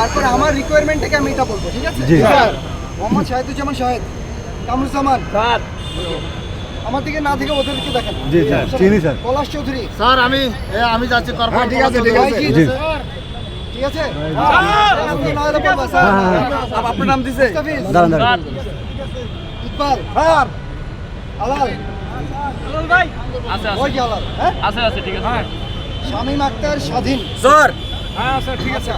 তারপরে আমার রিকোয়ারমেন্টটাকে আমি এটা বলব ঠিক আছে? স্যার মোহাম্মদ শাহিদুজ্জামান শাহেদ কামরুজ্জামান। আমার দিকে না থেকে ওদের দিকে দেখেন। জি, স্যার, চিনি, স্যার। পলাশ চৌধুরী। স্যার আমি আমি যাচ্ছি কর্পোরেট ঠিক আছে ঠিক আছে। জি। ঠিক আছে? স্যার। হ্যাঁ, আপনার নাম দিছে। দাঁড়ান দাঁড়ান। ইকবাল স্যার হালাল। আছে আছে। ওই যে হালাল হ্যাঁ? আছে আছে ঠিক আছে। শামীম আক্তার স্বাধীন। স্যার হ্যাঁ স্যার ঠিক আছে।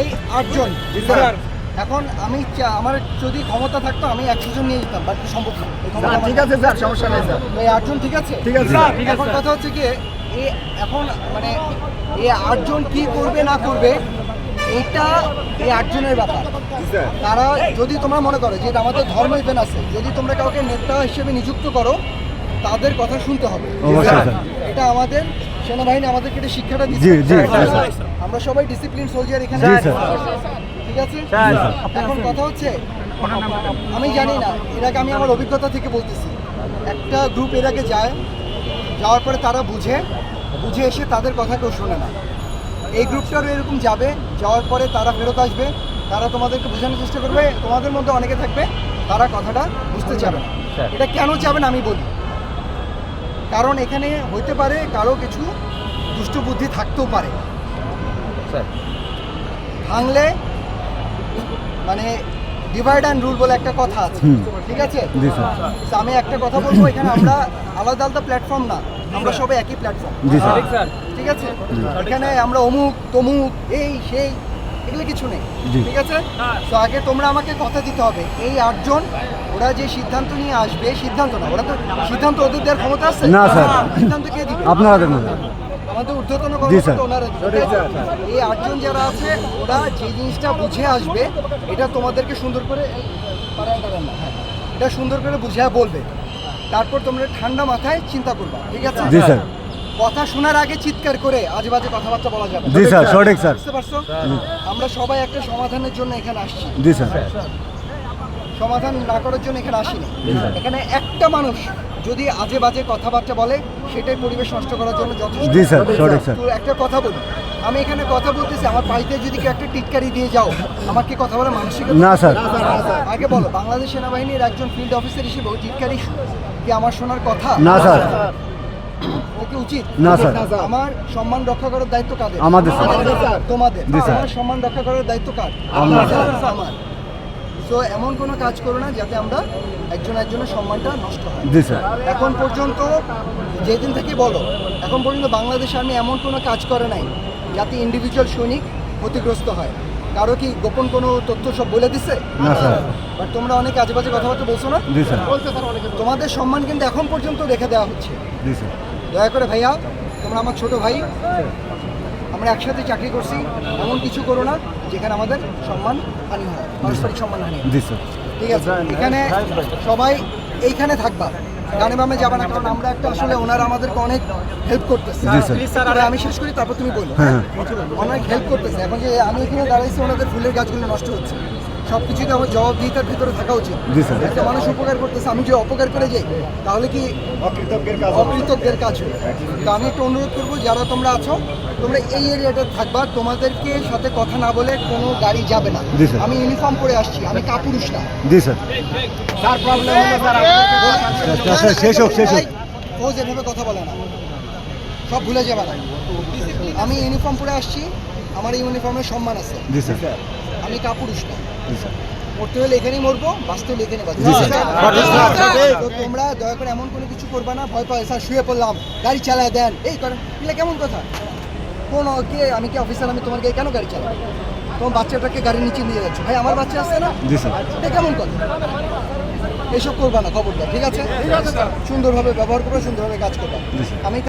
এই আটজন। স্যার এখন আমি আমার যদি ক্ষমতা থাকতো আমি একশো জন নিয়ে যেতাম বাট সম্ভব না। ঠিক আছে স্যার সমস্যা নেই স্যার এই আটজন ঠিক আছে? ঠিক আছে। স্যার, এখন কথা হচ্ছে কি এখন মানে এই আটজন কি করবে না করবে এটা এই আটজনের ব্যাপার। তারা যদি তোমরা মনে করো যে আমাদের ধর্ম ইভেন আছে যদি তোমরা কাউকে নেতা হিসেবে নিযুক্ত করো তাদের কথা শুনতে হবে। এটা আমাদের সেনাবাহিনী আমাদেরকে এটা শিক্ষাটা দিচ্ছে। আমরা সবাই ডিসিপ্লিন সোলজার এখানে। ঠিক আছে? এখন কথা হচ্ছে আমি জানি না এর আগে আমি আমার অভিজ্ঞতা থেকে বলতেছি। একটা গ্রুপ এর আগে যায় যাওয়ার পরে তারা বুঝে বুঝে এসে তাদের কথা কেউ শোনে না। এই গ্রুপটারও এরকম যাবে যাওয়ার পরে তারা ফেরত আসবে তারা তোমাদেরকে বোঝানোর চেষ্টা করবে তোমাদের মধ্যে অনেকে থাকবে তারা কথাটা বুঝতে চাবে না। এটা কেন চাবে না আমি বলি। কারণ এখানে হইতে পারে কারও কিছু দুষ্ট বুদ্ধি থাকতেও পারে। ভাঙলে মানে ডিভাইড অ্যান্ড রুল বলে একটা কথা আছে। ঠিক আছে? স্যার। আমি একটা কথা বলব এখানে আমরা আলাদা আলাদা প্ল্যাটফর্ম না আমরা সবাই একই প্ল্যাটফর্ম ঠিক আছে? এখানে আমরা অমুক তমুক এই সেই এগুলো কিছু নেই ঠিক আছে? তো আগে তোমরা আমাকে কথা দিতে হবে। এই আটজন ওরা যে সিদ্ধান্ত নিয়ে আসবে সিদ্ধান্ত না ওরা তো সিদ্ধান্ত ওদের দেওয়ার ক্ষমতা আছে? না, স্যার। সিদ্ধান্ত কে দিবে? আপনারা দেখুন আমাদের ঊর্ধ্বতন কর্মকর্তা ওনারা এই আটজন যারা আছে ওরা যে জিনিসটা বুঝে আসবে এটা তোমাদেরকে সুন্দর করে না, হ্যাঁ। এটা সুন্দর করে বুঝিয়ে বলবে। তারপর তোমরা ঠান্ডা মাথায় চিন্তা করবা ঠিক আছে? জি স্যার। কথা শোনার আগে চিৎকার করে আজে বাজে কথাবার্তা বলা যাবে। জি স্যার সঠিক স্যার। বুঝতে পারছ? আমরা সবাই একটা সমাধানের জন্য এখানে আসছি। জি স্যার। সমাধান না করার জন্য এখানে আসিনি। এখানে একটা মানুষ যদি আজে বাজে কথাবার্তা বলে সেটাই পরিবেশ নষ্ট করার জন্য যথেষ্ট। জি স্যার, সঠিক স্যার। তো একটা কথা বলি। আমি এখানে কথা বলতেছি আমার বাড়িতে যদি কেউ একটা টিটকারি দিয়ে যাও আমার কি কথা বলে মানসিক না স্যার। আগে বলো বাংলাদেশ সেনাবাহিনীর একজন ফিল্ড অফিসার হিসেবে ওই টিটকারি কি আমার শোনার কথা? না স্যার। এটা কি উচিত। না, স্যার। আমার সম্মান রক্ষা করার দায়িত্ব কাদের? আমাদের, স্যার। তোমাদের। স্যার। আমার সম্মান রক্ষা করার দায়িত্ব কার? আমার। আমার তো এমন কোনো কাজ করো না যাতে আমরা একজন একজনের সম্মানটা নষ্ট হয়। জি স্যার। এখন পর্যন্ত যেদিন থেকে বলো এখন পর্যন্ত বাংলাদেশ আর্মি এমন কোনো কাজ করে নাই যাতে ইন্ডিভিজুয়াল সৈনিক ক্ষতিগ্রস্ত হয়। কারও কি গোপন কোনো তথ্য সব বলে দিছে? না, স্যার। বাট তোমরা অনেক আজে বাজে কথাবার্তা বলছো না? জি স্যার। তোমাদের সম্মান কিন্তু এখন পর্যন্ত রেখে দেওয়া হচ্ছে। জি স্যার। দয়া করে ভাইয়া তোমরা আমার ছোট ভাই আমরা একসাথে চাকরি করছি এমন কিছু করো না যেখানে আমাদের সম্মান হানি হয় পারস্পরিক সম্মান হানি হয়। ঠিক আছে এখানে সবাই এইখানে থাকবা গানে বামে যাবে না কারণ আমরা একটা আসলে ওনারা আমাদেরকে অনেক হেল্প করতেছে। আমি শেষ করি তারপর তুমি বলো। হ্যাঁ, অনেক হেল্প করতেছে। এখন যে আমি এখানে দাঁড়াইছি ওনাদের ফুলের গাছগুলো নষ্ট হচ্ছে। সব কিছুতে আমার জবাবদিহিতার ভিতরে থাকা উচিত। একটা মানুষ উপকার করতেছে আমি যে অপকার করে যাই তাহলে কি অকৃতজ্ঞের কাজ অকৃতজ্ঞের কাজ তো আমি একটু অনুরোধ করব যারা তোমরা আছো তোমরা এই এরিয়াটা থাকবা তোমাদেরকে সাথে কথা না বলে কোনো গাড়ি যাবে না। আমি ইউনিফর্ম পরে আসছি আমি কাপুরুষ না। জি স্যার। তার প্রবলেম হলো স্যার স্যার, স্যার, শেষ হোক, শেষ হোক। ফৌজ এভাবে কথা বলে না সব ভুলে যাবে না। আমি ইউনিফর্ম পরে আসছি আমার ইউনিফর্মের সম্মান আছে। জি স্যার। আমি কাপুরুষ না মরতে হলে এখানেই মরবো বাঁচতে হলে এখানে। তো তোমরা দয়া করে এমন কোনো কিছু করবে না ভয় পায় স্যার শুয়ে পড়লাম। গাড়ি চালায় দেন। এই করেন। এগুলো কেমন কথা? কোন কে আমি কি অফিসার আমি তোমার কেন গাড়ি চালাই তোমার বাচ্চাটাকে গাড়ির নিচে নিয়ে যাচ্ছ। ভাই আমার বাচ্চা আছে না? এটা কেমন কথা? এসব করবা না খবরদার। ঠিক আছে? সুন্দরভাবে ব্যবহার করবে সুন্দরভাবে কাজ করবা। আমি